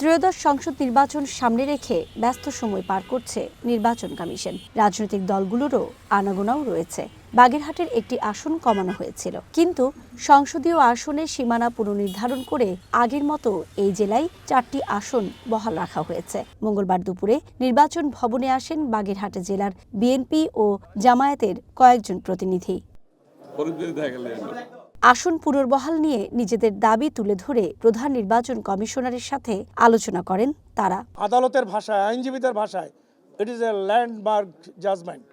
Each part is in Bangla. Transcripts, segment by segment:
ত্রয়োদশ সংসদ নির্বাচন সামনে রেখে ব্যস্ত সময় পার করছে নির্বাচন কমিশন। রাজনৈতিক দলগুলোরও আনাগোনাও রয়েছে। বাগেরহাটের একটি আসন কমানো হয়েছিল। কিন্তু সংসদীয় আসনের সীমানা পুনর্নির্ধারণ করে আগের মতো এই জেলায় চারটি আসন বহাল রাখা হয়েছে। মঙ্গলবার দুপুরে নির্বাচন ভবনে আসেন বাগেরহাট জেলার বিএনপি ও জামায়াতের কয়েকজন প্রতিনিধি। আসন পুনর্বহাল নিয়ে নিজেদের দাবি তুলে ধরে প্রধান নির্বাচন কমিশনারের সাথে আলোচনা করেন তারা। আদালতের ভাষায় আইনজীবীদের ভাষায় it is a landmark judgment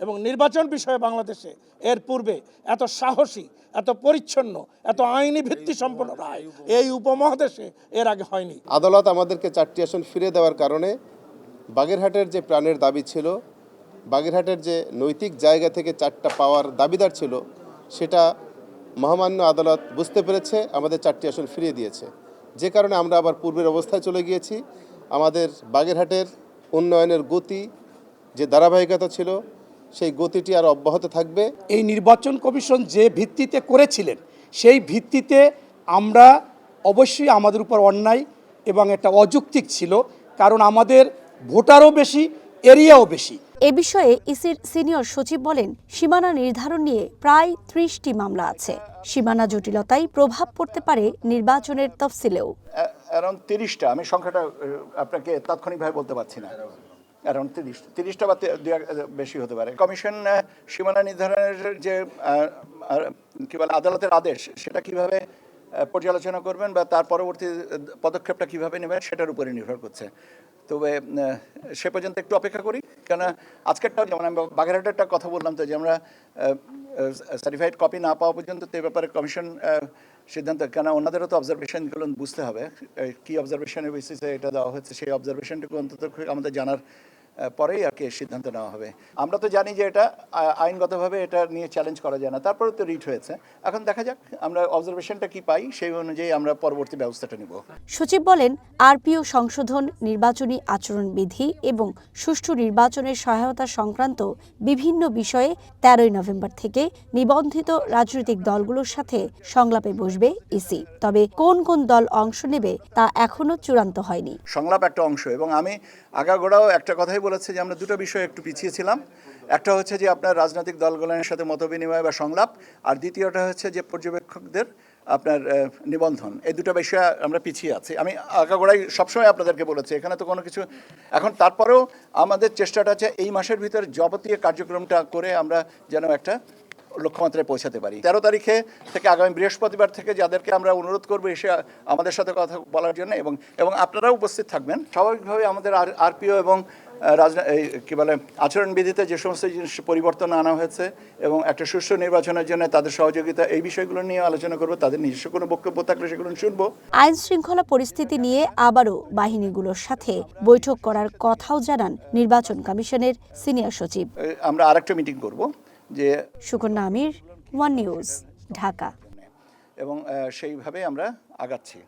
এবং নির্বাচন বিষয়ে বাংলাদেশে এর পূর্বে এত সাহসী এত পরিচ্ছন্ন এত আইনি ভিত্তি সম্পন্ন রায় এই উপমহাদেশে এর আগে হয়নি। আদালত আমাদেরকে চারটি আসন ফিরে দেওয়ার কারণে বাগেরহাটের যে প্রাণের দাবি ছিল বাগেরহাটের যে নৈতিক জায়গা থেকে চারটা পাওয়ার দাবিদার ছিল সেটা মহামান্য আদালত বুঝতে পেরেছে, আমাদের চারটি আসন ফিরিয়ে দিয়েছে। যে কারণে আমরা আবার পূর্বের অবস্থায় চলে গিয়েছি। আমাদের বাগেরহাটের উন্নয়নের গতি যে ধারাবাহিকতা ছিল, সেই গতিটি আর অব্যাহত থাকবে। এই নির্বাচন কমিশন যে ভিত্তিতে করেছিলেন, সেই ভিত্তিতে আমরা অবশ্যই আমাদের উপর অন্যায় এবং এটা অযৌক্তিক ছিল, কারণ আমাদের ভোটারও বেশি, এরিয়াও বেশি। এ বিষয়ে ইসির সিনিয়র সচিব বলেন, সীমানা নির্ধারণ নিয়ে প্রায় ত্রিশটি মামলা আছে। সীমানা জটিলতায় প্রভাব পড়তে পারে নির্বাচনের তফসিলেও। অ্যারাউন্ড তিরিশটা, আমি সংখ্যাটা আপনাকে তাৎক্ষণিকভাবে বলতে পারছি না। অ্যারাউন্ড তিরিশ, তিরিশটা বা বেশি হতে পারে। কমিশন সীমানা নির্ধারণের যে কি বলে, আদালতের আদেশ, সেটা কীভাবে পর্যালোচনা করবেন বা তার পরবর্তী পদক্ষেপটা কীভাবে নেবেন সেটার উপরে নির্ভর করছে। তবে সে পর্যন্ত একটু অপেক্ষা করি কেন আজকেরটাও যেমন আমি বাগেরহাটেরটা কথা বললাম, তো যে আমরা সার্টিফাইড কপি না পাওয়া পর্যন্ত তো ব্যাপারে কমিশন সিদ্ধান্ত কেন ওনাদেরও তো অবজারভেশনগুলো বুঝতে হবে কি অবজারভেশনের বেসিসে এটা দেওয়া হচ্ছে, সেই অবজারভেশনটুকু অন্তত আমাদের জানার পরেই আর কি সিদ্ধান্ত নেওয়া হবে। আমরা তো জানি যে এটা আইনগতভাবে এটা নিয়ে চ্যালেঞ্জ করা যায় না। তারপরে তো রিট হয়েছে। এখন দেখা যাক আমরা অবজারভেশনটা কি পাই সেই অনুযায়ী আমরা পরবর্তী ব্যবস্থাটা নিব। সচিব বলেন আরপিও সংশোধন নির্বাচনী আচরণবিধি এবং সুষ্ঠু নির্বাচনের সহায়তা সংক্রান্ত বিভিন্ন বিষয়ে তেরোই নভেম্বর থেকে নিবন্ধিত রাজনৈতিক দলগুলোর সাথে সংলাপে বসবে ইসি। তবে কোন কোন দল অংশ নেবে তা এখনও চূড়ান্ত হয়নি। সংলাপ একটা অংশ এবং আমি আগাগোড়াও একটা কথাই বলেছে যে আমরা দুটো বিষয় একটু পিছিয়ে ছিলাম। একটা হচ্ছে যে আপনার রাজনৈতিক দলগুলোর সাথে মতবিনিময় বা সংলাপ, আর দ্বিতীয়টা হচ্ছে যে পর্যবেক্ষকদের আপনার নিবন্ধন। এই দুটো বিষয়ে আমরা পিছিয়ে আছি। আমি আগাগোড়াই সবসময় আপনাদেরকে বলেছি, এখানে তো কোনো কিছু এখন তারপরেও আমাদের চেষ্টাটা আছে এই মাসের ভিতরে যাবতীয় কার্যক্রমটা করে আমরা যেন একটা লক্ষ্যমাত্রায় পৌঁছাতে পারি। তেরো তারিখে থেকে আগামী বৃহস্পতিবার থেকে যাদেরকে আমরা অনুরোধ করব এসে আমাদের সাথে কথা বলার জন্য এবং এবং আপনারাও উপস্থিত থাকবেন। স্বাভাবিকভাবে আমাদের আর আরপিও এবং রাজনা এই কী বলে আচরণবিধিতে যে সমস্ত জিনিস পরিবর্তন আনা হয়েছে এবং একটা সুষ্ঠু নির্বাচনের জন্য তাদের সহযোগিতা এই বিষয়গুলো নিয়ে আলোচনা করব তাদের নিজস্ব কোনো বক্তব্য থাকলে সেগুলো শুনব। আইন শৃঙ্খলা পরিস্থিতি নিয়ে আবারও বাহিনীগুলোর সাথে বৈঠক করার কথাও জানান নির্বাচন কমিশনের সিনিয়র সচিব। আমরা আরেকটা মিটিং করব। যে সুকন্যা আমির ওয়ান নিউজ ঢাকা। এবং সেইভাবে আমরা আগাচ্ছি।